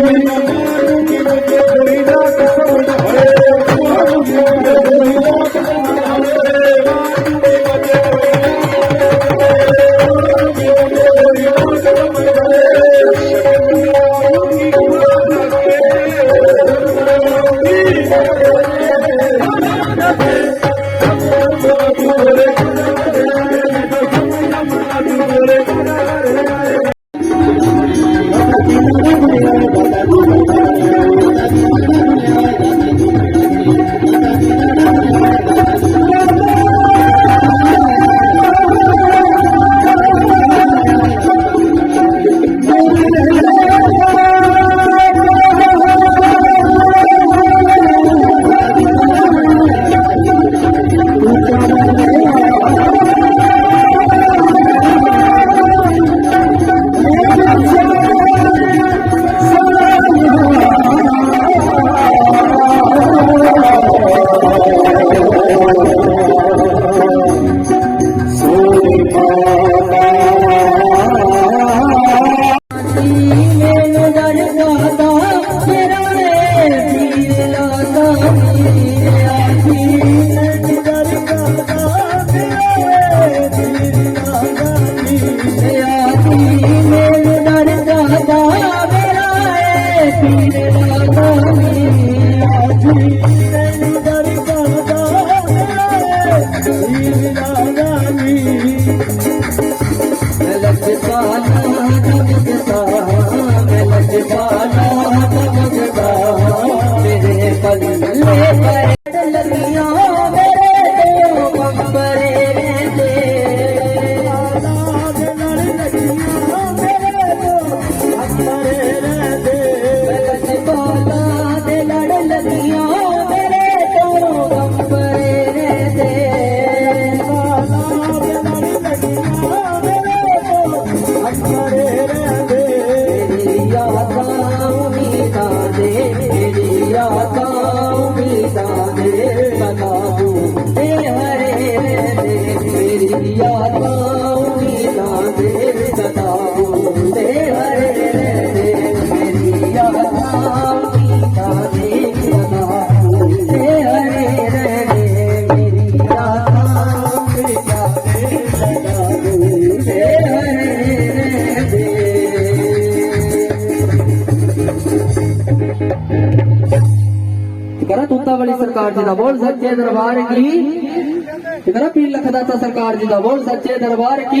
ਮੈਨੂੰ ಸಾಧು ਬੋਲ ਸੱਚੇ ਦਰਬਾਰ ਕੀ? ਇਧਰ ਪੀਰ ਲਖਦਾਤਾ ਸਰਕਾਰ ਜੀ ਦਾ? ਬੋਲ ਸੱਚੇ ਦਰਬਾਰ ਕੀ?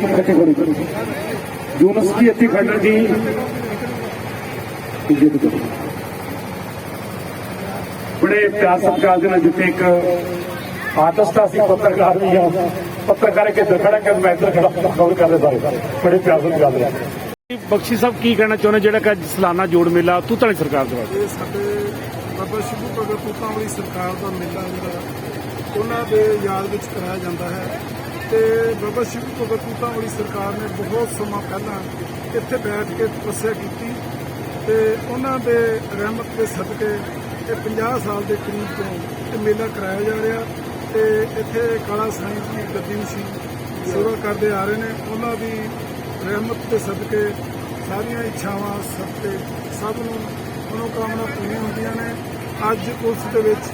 satu kategori. Yunus ki ati khana ji ਇੱਜ਼ਤ ਕਰੋ। ਬੜੇ ਪਿਆਰ ਸਤਿਕਾਰ ਦੇ ਨਾਲ ਜਿੱਤੇ ਇੱਕ ਆਰਟਿਸਟ ਸੀ ਪੱਤਰਕਾਰ ਵੀ ਆ ਪੱਤਰਕਾਰ ਕੇ ਦਖੜਾ ਕੇ ਮੈਂ ਇੱਧਰ ਖੜਾ ਖਬਰ ਕਰਦੇ ਸਾਰੇ ਬੜੇ ਪਿਆਰ ਨਾਲ ਦੇ ਨਾਲ ਬਖਸ਼ੀ ਸਾਹਿਬ ਕੀ ਕਹਿਣਾ ਚਾਹੁੰਦੇ ਜਿਹੜਾ ਕਿ ਸਲਾਨਾ ਜੋੜ ਮੇਲਾ ਤੂੰ ਤੂਤਾਲੀ ਸਰਕਾਰ ਦੇ ਵਾਸਤੇ ਸਾਡੇ ਬਾਬਾ ਸ਼ਿਵੂ ਭਗਤ ਤੂਤਾਂ ਵਾਲੀ ਸਰਕਾਰ ਦਾ ਮੇਲਾ ਜਿਹੜਾ ਉਹਨਾਂ ਦੇ ਯਾਦ ਵਿੱਚ ਕਰਾਇਆ ਜਾਂਦਾ ਹੈ। ਤੇ ਬਾਬਾ ਸ਼ਿਵੂ ਭਗਤ ਤੂਤਾਂ ਵਾਲੀ ਸਰਕਾਰ ਨੇ ਬਹੁਤ ਸਮਾਂ ਪਹਿਲਾਂ ਇੱਥੇ ਬੈਠ ਕੇ ਤਪੱਸਿਆ ਕੀਤੀ ਤੇ ਉਹਨਾਂ ਦੇ ਰਹਿਮਤ ਦੇ ਸਦਕੇ ਇਹ 50 ਸਾਲ ਦੇ ਕਰੀਬ ਤੋਂ ਇਹ ਮੇਲਾ ਕਰਾਇਆ ਜਾ ਰਿਹਾ ਤੇ ਇੱਥੇ ਕਾਲਾ ਸਾਈਂ ਦੀ ਗੱਦੀ ਸੀ ਸੇਵਾ ਕਰਦੇ ਆ ਰਹੇ ਨੇ। ਉਹਨਾਂ ਦੀ ਰਹਿਮਤ ਦੇ ਸਦਕੇ ਸਾਰੀਆਂ ਇੱਛਾਵਾਂ ਸਦਕੇ ਸਭ ਨੂੰ ਮਨੋਕਾਮਨਾ ਪੂਰੀਆਂ ਹੁੰਦੀਆਂ ਨੇ। ਅੱਜ ਉਸ ਦੇ ਵਿੱਚ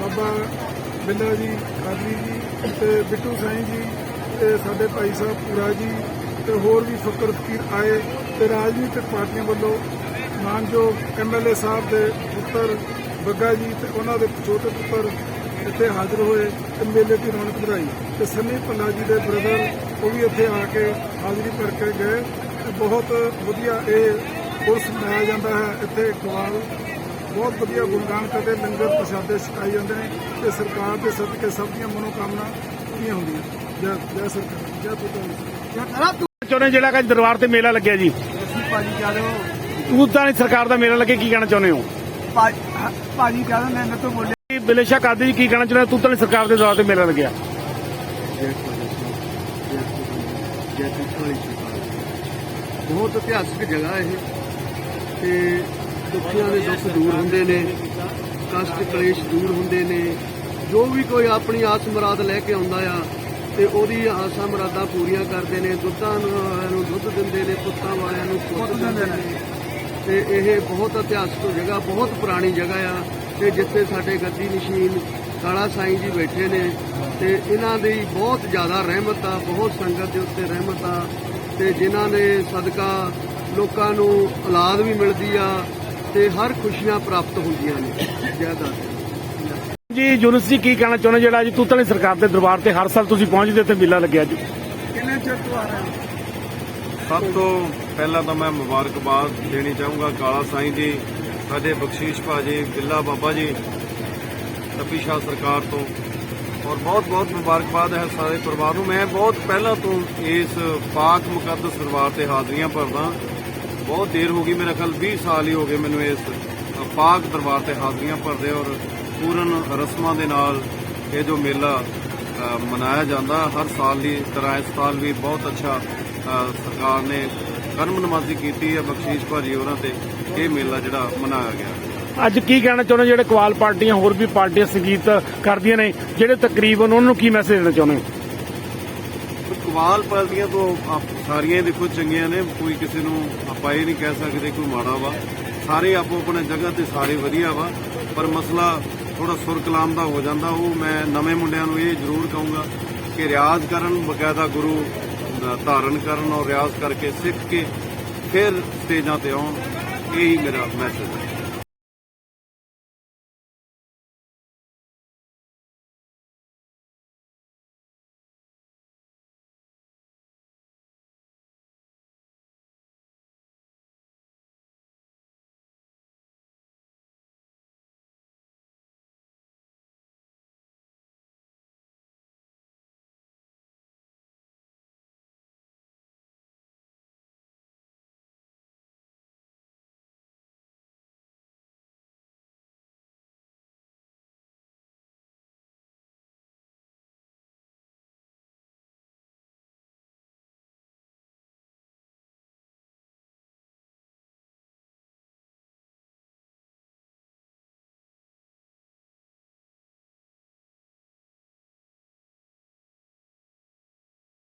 ਬਾਬਾ ਬਿੰਦਾ ਜੀ ਕਾਦਰੀ ਜੀ ਤੇ ਬਿੱਟੂ ਸਾਈਂ ਜੀ ਤੇ ਸਾਡੇ ਭਾਈ ਸਾਹਿਬ ਪੂਰਾ ਜੀ ਤੇ ਹੋਰ ਵੀ ਫਕਰ ਫਕੀਰ ਆਏ ਤੇ ਰਾਜਨੀਤਿਕ ਪਾਰਟੀਆਂ ਵੱਲੋਂ ਮਾਨਯੋਗ ਐਮਐਲਏ ਸਾਹਿਬ ਦੇ ਪੁੱਤਰ ਬੱਗਾ ਜੀ ਤੇ ਉਹਨਾਂ ਦੇ ਛੋਟੇ ਪੁੱਤਰ ਇੱਥੇ ਹਾਜ਼ਰ ਹੋਏ ਤੇ ਮੇਲੇ ਦੀ ਰੌਣਕ ਵਧਾਈ ਤੇ ਸੰਨੀ ਭੱਲਾ ਜੀ ਦੇ ਬ੍ਰਦਰ ਉਹ ਵੀ ਇੱਥੇ ਆ ਕੇ ਹਾਜ਼ਰੀ ਭਰ ਕੇ ਗਏ ਤੇ ਬਹੁਤ ਵਧੀਆ ਇਹ ਉਰਸ ਮਨਾਇਆ ਜਾਂਦਾ ਹੈ ਇੱਥੇ ਇਕਬਾਲ ਬਹੁਤ ਵਧੀਆ ਗੁਣਗਾਨ ਕਰਦੇ ਲੰਗਰ ਪ੍ਰਸ਼ਾਦੇ ਛਕਾਏ ਜਾਂਦੇ ਨੇ ਤੇ ਸਰਕਾਰ ਦੇ ਸਦਕੇ ਸਭ ਦੀਆਂ ਮਨੋਕਾਮਨਾ ਪੂਰੀਆਂ ਹੁੰਦੀਆਂ। ਜੈ ਜੈ ਸਰਕਾਰ ਜੈ ਪੁੱਤਰ ਚਾਹੁੰਦੇ ਜਿਹੜਾ ਕਿ ਦਰਬਾਰ ਤੇ ਮੇਲਾ ਲੱਗਿਆ ਜੀ? ਭਾਜੀ ਕਹਿ ਰਹੇ ਤੂਤਾਲੀ ਸਰਕਾਰ ਦਾ ਮੇਲਾ ਲੱਗੇ ਕੀ ਕਹਿਣਾ ਚਾਹੁੰਦੇ ਹੋ? ਭਾਜੀ ਕਹਿ ਤੋਂ ਬਿਲੇਸ਼ਾ ਕਾਦੀ ਜੀ ਕੀ ਕਹਿਣਾ ਚਾਹੁੰਦੇ ਹੋ? ਤੂਤਾਲੀ ਸਰਕਾਰ ਦੇ ਦਰਬਾਰ ਤੇ ਮੇਲਾ ਲੱਗਿਆ। ਬਹੁਤ ਇਤਿਹਾਸਕ ਜਗ੍ਹਾ ਇਹ। ਤੇ ਦੁੱਖੀਆਂ ਦੇ ਦੁੱਖ ਦੂਰ ਹੁੰਦੇ ਨੇ ਕਸ਼ਟ ਕਲੇਸ਼ ਦੂਰ ਹੁੰਦੇ ਨੇ ਜੋ ਵੀ ਕੋਈ ਆਪਣੀ ਆਸ ਮੁਰਾਦ ਲੈ ਕੇ ਆਉਂਦਾ ਆ ਤੇ ਉਹਦੀ ਆਸਾਂ ਮੁਰਾਦਾਂ ਪੂਰੀਆਂ ਕਰਦੇ ਨੇ ਦੁੱਧਾਂ ਨੂੰ ਨੂੰ ਦੁੱਧ ਦਿੰਦੇ ਨੇ ਪੁੱਤਾਂ ਵਾਲਿਆਂ ਨੂੰ ਪੁੱਤ ਦਿੰਦੇ ਨੇ। ਤੇ ਇਹ ਬਹੁਤ ਇਤਿਹਾਸਕ ਜਗ੍ਹਾ ਬਹੁਤ ਪੁਰਾਣੀ ਜਗ੍ਹਾ ਆ ਤੇ ਜਿੱਥੇ ਸਾਡੇ ਗੱਦੀ ਨਸ਼ੀਨ ਕਾਲਾ ਸਾਈਂ ਜੀ ਬੈਠੇ ਨੇ ਤੇ ਇਹਨਾਂ ਦੀ ਬਹੁਤ ਜ਼ਿਆਦਾ ਰਹਿਮਤ ਆ ਬਹੁਤ ਸੰਗਤ ਦੇ ਉੱਤੇ ਰਹਿਮਤ ਆ ਤੇ ਜਿਨ੍ਹਾਂ ਦੇ ਸਦਕਾ ਲੋਕਾਂ ਨੂੰ ਔਲਾਦ ਵੀ ਮਿਲਦੀ ਆ ਤੇ ਹਰ ਖੁਸ਼ੀਆਂ ਪ੍ਰਾਪਤ ਹੁੰਦੀਆਂ ਨੇ। ਜੈ ਦਾਤਾ ਜੀ ਯੂਨਸ ਜੀ ਕੀ ਕਹਿਣਾ ਚਾਹੁੰਦੇ ਜਿਹੜਾ ਅੱਜ ਤੂਤਾਲੀ ਸਰਕਾਰ ਦੇ ਦਰਬਾਰ ਤੇ ਹਰ ਸਾਲ ਤੁਸੀਂ ਪਹੁੰਚਦੇ ਤੇ ਮੇਲਾ ਲੱਗਿਆ ਜੀ ਕਿੰਨੇ ਚਿਰ ਤੋਂ ਆ ਰਹੇ? ਸਭ ਤੋਂ ਪਹਿਲਾਂ ਤਾਂ ਮੈਂ ਮੁਬਾਰਕਬਾਦ ਦੇਣੀ ਚਾਹੂੰਗਾ ਕਾਲਾ ਸਾਈਂ ਜੀ ਸਾਡੇ ਬਖਸ਼ੀਸ਼ ਭਾਜੀ ਬਿੱਲਾ ਬਾਬਾ ਜੀ ਰੱਬੀ ਸ਼ਾਹ ਸਰਕਾਰ ਤੋਂ। ਔਰ ਬਹੁਤ ਬਹੁਤ ਮੁਬਾਰਕਬਾਦ ਹੈ ਸਾਰੇ ਪਰਿਵਾਰ ਨੂੰ। ਮੈਂ ਬਹੁਤ ਪਹਿਲਾਂ ਤੋਂ ਇਸ ਪਾਕ ਮੁਕੱਦਸ ਦਰਬਾਰ ਤੇ ਹਾਜ਼ਰੀਆਂ ਭਰਦਾ। ਬਹੁਤ ਦੇਰ ਹੋ ਗਈ ਮੇਰੇ ਖਿਆਲ 20 ਸਾਲ ਹੀ ਹੋ ਗਏ ਮੈਨੂੰ ਇਸ ਪਾਕ ਦਰਬਾਰ ਤੇ ਹਾਜ਼ਰੀਆਂ ਭਰਦੇ ਔਰ ਪੂਰਨ ਰਸਮਾਂ ਦੇ ਨਾਲ ਇਹ ਜੋ ਮੇਲਾ ਮਨਾਇਆ ਜਾਂਦਾ ਹਰ ਸਾਲ ਦੀ ਤਰ੍ਹਾਂ ਇਸ ਸਾਲ ਵੀ ਬਹੁਤ ਅੱਛਾ ਸਰਕਾਰ ਨੇ ਕਰਮ ਨਮਾਜ਼ੀ ਕੀਤੀ ਹੈ ਬਖਸ਼ੀਸ਼ ਭਾਜੀ ਹੋਰਾਂ ਤੇ ਇਹ ਮੇਲਾ ਜਿਹੜਾ ਮਨਾਇਆ ਗਿਆ। ਅੱਜ ਕੀ ਕਹਿਣਾ ਚਾਹੁੰਦੇ ਜਿਹੜੇ ਕਵਾਲ ਪਾਰਟੀਆਂ ਹੋਰ ਵੀ ਪਾਰਟੀਆਂ ਸੰਗੀਤ ਕਰਦੀਆਂ ਨੇ ਜਿਹੜੇ ਤਕਰੀਬਨ ਉਹਨਾਂ ਨੂੰ ਕੀ ਮੈਸੇਜ ਦੇਣਾ ਚਾਹੁੰਦੇ ਹੋ? ਕਮਾਲ ਪਾਰਟੀਆਂ ਤੋਂ ਸਾਰੀਆਂ ਦੇਖੋ ਚੰਗੀਆਂ ਨੇ ਕੋਈ ਕਿਸੇ ਨੂੰ ਆਪਾਂ ਇਹ ਨਹੀਂ ਕਹਿ ਸਕਦੇ ਕੋਈ ਮਾੜਾ ਵਾ। ਸਾਰੇ ਆਪੋ ਆਪਣੇ ਜਗ੍ਹਾ ਤੇ ਸਾਰੇ ਵਧੀਆ ਵਾ, ਪਰ ਮਸਲਾ ਥੋੜਾ ਸੁਰ ਕਲਾਮ ਦਾ ਹੋ ਜਾਂਦਾ। ਉਹ ਮੈਂ ਨਵੇਂ ਮੁੰਡਿਆਂ ਨੂੰ ਇਹ ਜ਼ਰੂਰ ਕਹੂੰਗਾ ਕਿ ਰਿਆਜ਼ ਕਰਨ, ਬਕਾਇਦਾ ਗੁਰੂ ਧਾਰਨ ਕਰਨ ਔਰ ਰਿਆਜ਼ ਕਰਕੇ ਸਿੱਖ ਕੇ ਫਿਰ ਸਟੇਜਾਂ ਤੇ ਆਉਣ। ਇਹੀ ਮੇਰਾ ਮੈਸੇਜ ਹੈ।